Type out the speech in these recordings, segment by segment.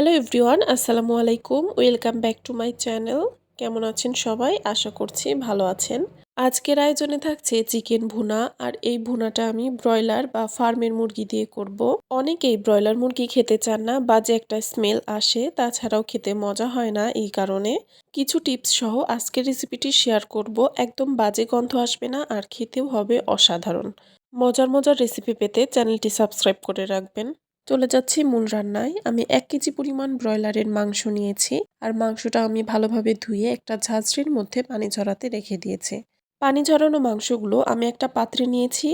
Hello everyone, আসসালামু আলাইকুম। Welcome back to my channel. কেমন আছেন সবাই? আশা করছি ভালো আছেন। আজকের আয়োজনে থাকছে চিকেন ভুনা, আর এই ভুনাটা আমি ব্রয়লার বা ফার্মের মুরগি দিয়ে করব। অনেকেই ব্রয়লার মুরগি খেতে চান না, বাজে একটা স্মেল আসে, তাছাড়াও খেতে মজা হয় না এই কারণে। কিছু টিপস সহ আজকের রেসিপিটি শেয়ার করব। একদম বাজে গন্ধ আসবে না, আর খেতেও হবে অসাধারণ। মজার মজার রেসিপি পেতে চ্যানেলটি সাবস্ক্রাইব করে রাখবেন। চলে যাচ্ছি মূল রান্নায়। আমি এক কেজি পরিমাণ ব্রয়লারের মাংস নিয়েছি আর মাংসটা আমি ভালোভাবে ধুয়ে একটা ঝাঁঝরির মধ্যে পানি ঝরাতে রেখে দিয়েছি। পানি ঝরানো মাংসগুলো আমি একটা পাত্রে নিয়েছি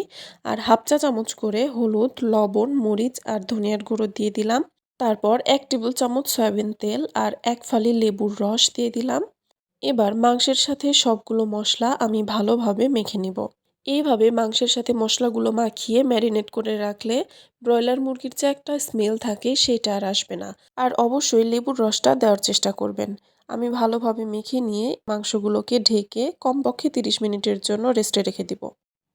আর হাফ চা চামচ করে হলুদ, লবণ, মরিচ আর ধনিয়ার গুঁড়ো দিয়ে দিলাম। তারপর এক টেবিল চামচ সয়াবিন তেল আর এক ফালি লেবুর রস দিয়ে দিলাম। এবার মাংসের সাথে সবগুলো মশলা আমি ভালোভাবে মেখে নিব। এইভাবে মাংসের সাথে মশলাগুলো মাখিয়ে ম্যারিনেট করে রাখলে ব্রয়লার মুরগির যে একটা স্মেল থাকে সেটা আর আসবে না। আর অবশ্যই লেবুর রসটা দেওয়ার চেষ্টা করবেন। আমি ভালোভাবে মেখে নিয়ে মাংসগুলোকে ঢেকে কমপক্ষে তিরিশ মিনিটের জন্য রেস্টে রেখে দিব।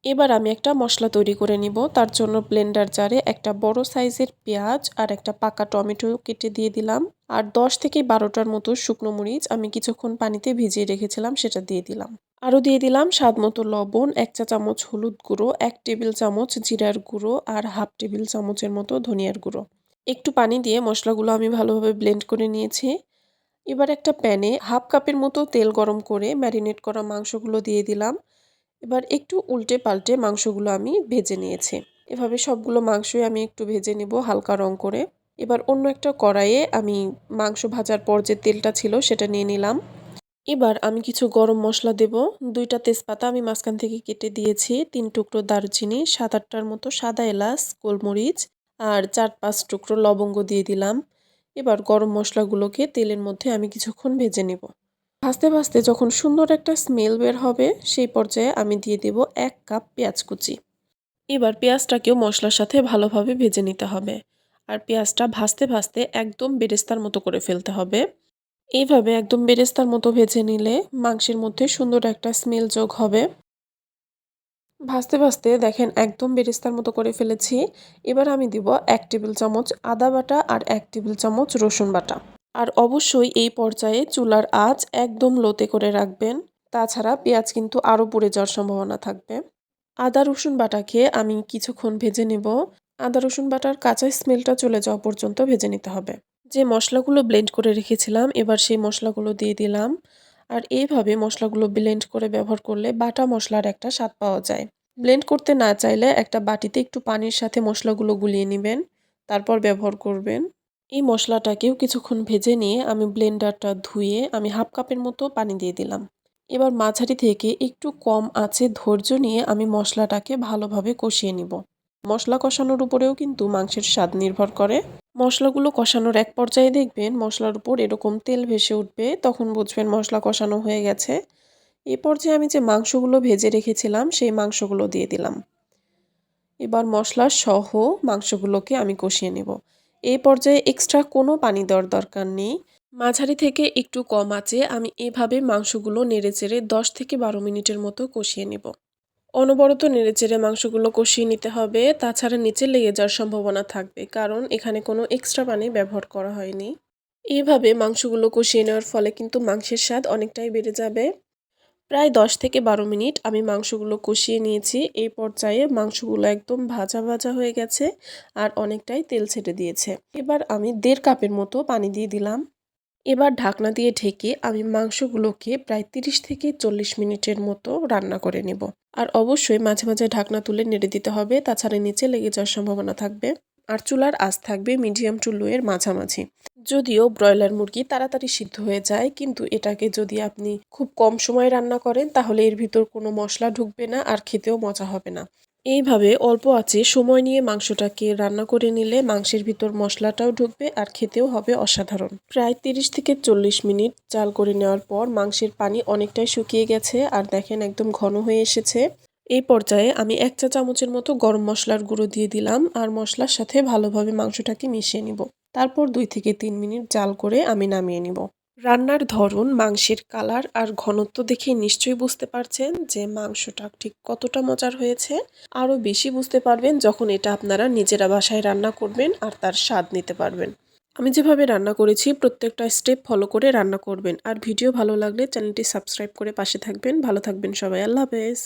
এবার আমি একটা মশলা তৈরি করে নিব। তার জন্য ব্লেন্ডার জারে একটা বড় সাইজের পেঁয়াজ আর একটা পাকা টমেটো কেটে দিয়ে দিলাম। আর দশ থেকে বারোটার মতো শুকনো মরিচ আমি কিছুক্ষণ পানিতে ভিজিয়ে রেখেছিলাম, সেটা দিয়ে দিলাম। আরও দিয়ে দিলাম স্বাদ মতো লবণ, এক চা চামচ হলুদ গুঁড়ো, এক টেবিল চামচ জিরার গুঁড়ো আর হাফ টেবিল চামচের মতো ধনিয়ার গুঁড়ো। একটু পানি দিয়ে মশলাগুলো আমি ভালোভাবে ব্লেন্ড করে নিয়েছি। এবার একটা প্যানে হাফ কাপের মতো তেল গরম করে ম্যারিনেট করা মাংসগুলো দিয়ে দিলাম। এবার একটু উল্টে পাল্টে মাংসগুলো আমি ভেজে নিয়েছি। এভাবে সবগুলো মাংসই আমি একটু ভেজে নেব হালকা রং করে। এবার অন্য একটা কড়াইয়ে আমি মাংস ভাজার পর যে তেলটা ছিল সেটা নিয়ে নিলাম। এবার আমি কিছু গরম মশলা দেব। দুইটা তেজপাতা আমি মাঝখান থেকে কেটে দিয়েছি। তিন টুকরো দারচিনি সাত আটটার মতো সাদা এলাচ, গোলমরিচ আর চার পাঁচ টুকরো লবঙ্গ দিয়ে দিলাম। এবার গরম মশলাগুলোকে তেলের মধ্যে আমি কিছুক্ষণ ভেজে নিব। ভাজতে ভাজতে যখন সুন্দর একটা স্মেল বের হবে, সেই পর্যায়ে আমি দিয়ে দেব এক কাপ পেঁয়াজ কুচি। এবার পেঁয়াজটাকেও মশলার সাথে ভালোভাবে ভেজে নিতে হবে। আর পেঁয়াজটা ভাজতে ভাজতে একদম বেরেস্তার মতো করে ফেলতে হবে। এইভাবে একদম বেরেস্তার মতো ভেজে নিলে মাংসের মধ্যে সুন্দর একটা স্মেল যোগ হবে। ভাজতে ভাজতে দেখেন একদম বেরেস্তার মতো করে ফেলেছি। এবার আমি দিব এক টেবিল চামচ আদা বাটা আর এক টেবিল চামচ রসুন বাটা। আর অবশ্যই এই পর্যায়ে চুলার আঁচ একদম লোতে করে রাখবেন। তাছাড়া পেঁয়াজ কিন্তু আরও পুড়ে যাওয়ার সম্ভাবনা থাকবে। আদা, রসুন বাটাকে আমি কিছুক্ষণ ভেজে নেব। আদা, রসুন বাটার কাঁচা স্মেলটা চলে যাওয়া পর্যন্ত ভেজে নিতে হবে। যে মশলাগুলো ব্লেন্ড করে রেখেছিলাম, এবার সেই মশলাগুলো দিয়ে দিলাম। আর এইভাবে মশলাগুলো ব্লেন্ড করে ব্যবহার করলে বাটা মশলার একটা স্বাদ পাওয়া যায়। ব্লেন্ড করতে না চাইলে একটা বাটিতে একটু পানির সাথে মশলাগুলো গুলিয়ে নেবেন। তারপর ব্যবহার করবেন। এই মশলাটাকেও কিছুক্ষণ ভেজে নিয়ে আমি ব্লেন্ডারটা ধুয়ে আমি হাফ কাপের মতো পানি দিয়ে দিলাম। এবার মাঝারি থেকে একটু কম আছে ধৈর্য নিয়ে আমি মশলাটাকে ভালোভাবে কষিয়ে নিব। মশলা কষানোর উপরেও কিন্তু মাংসের স্বাদ নির্ভর করে। মশলাগুলো কষানোর এক পর্যায়ে দেখবেন মশলার উপর এরকম তেল ভেসে উঠবে, তখন বুঝবেন মশলা কষানো হয়ে গেছে। এই পর্যায়ে আমি যে মাংসগুলো ভেজে রেখেছিলাম, সেই মাংসগুলো দিয়ে দিলাম। এবার মশলা সহ মাংসগুলোকে আমি কষিয়ে নেব। এই পর্যায়ে এক্সট্রা কোনো পানি দেওয়ার দরকার নেই। মাঝারি থেকে একটু কম আছে, আমি এভাবে মাংসগুলো নেড়ে চেড়ে দশ থেকে বারো মিনিটের মতো কষিয়ে নেব। অনবরত নেড়েচেড়ে মাংসগুলো কষিয়ে নিতে হবে, তাছাড়া নিচে লেগে যাওয়ার সম্ভাবনা থাকবে, কারণ এখানে কোনো এক্সট্রা পানি ব্যবহার করা হয়নি। এইভাবে মাংসগুলো কষিয়ে নেওয়ার ফলে কিন্তু মাংসের স্বাদ অনেকটাই বেড়ে যাবে। প্রায় দশ থেকে বারো মিনিট আমি মাংসগুলো কষিয়ে নিয়েছি। এই পর্যায়ে মাংসগুলো একদম ভাজা ভাজা হয়ে গেছে আর অনেকটাই তেল ছেটে দিয়েছে। এবার আমি দেড় কাপের মতো পানি দিয়ে দিলাম। এবার ঢাকনা দিয়ে ঢেকে আমি মাংসগুলোকে প্রায় তিরিশ থেকে চল্লিশ মিনিটের মতো রান্না করে নেব। আর অবশ্যই মাঝে মাঝে ঢাকনা তুলে নেড়ে দিতে হবে, তাছাড়া নিচে লেগে যাওয়ার সম্ভাবনা থাকবে। আর চুলার আঁচ থাকবে মিডিয়াম টু লোয়ের মাঝামাঝি। যদিও ব্রয়লার মুরগি তাড়াতাড়ি সিদ্ধ হয়ে যায়, কিন্তু এটাকে যদি আপনি খুব কম সময় রান্না করেন, তাহলে এর ভিতর কোনো মশলা ঢুকবে না আর খেতেও মজা হবে না। এইভাবে অল্প আছে সময় নিয়ে মাংসটাকে রান্না করে নিলে মাংসের ভিতর মশলাটাও ঢুকবে আর খেতেও হবে অসাধারণ। প্রায় তিরিশ থেকে চল্লিশ মিনিট চাল করে নেওয়ার পর মাংসের পানি অনেকটাই শুকিয়ে গেছে, আর দেখেন একদম ঘন হয়ে এসেছে। এই পর্যায়ে আমি এক চা চামচের মতো গরম মশলার গুঁড়ো দিয়ে দিলাম আর মশলার সাথে ভালোভাবে মাংসটাকে মিশিয়ে নিব। তারপর দুই থেকে তিন মিনিট জাল করে আমি নামিয়ে নিব। রান্নার ধরন, মাংসের কালার আর ঘনত্ব দেখে নিশ্চয়ই বুঝতে পারছেন যে মাংসটা ঠিক কতটা মজার হয়েছে। আরও বেশি বুঝতে পারবেন যখন এটা আপনারা নিজেরা বাসায় রান্না করবেন আর তার স্বাদ নিতে পারবেন। আমি যেভাবে রান্না করেছি প্রত্যেকটা স্টেপ ফলো করে রান্না করবেন। আর ভিডিও ভালো লাগলে চ্যানেলটি সাবস্ক্রাইব করে পাশে থাকবেন। ভালো থাকবেন সবাই। আল্লাহ হাফেজ।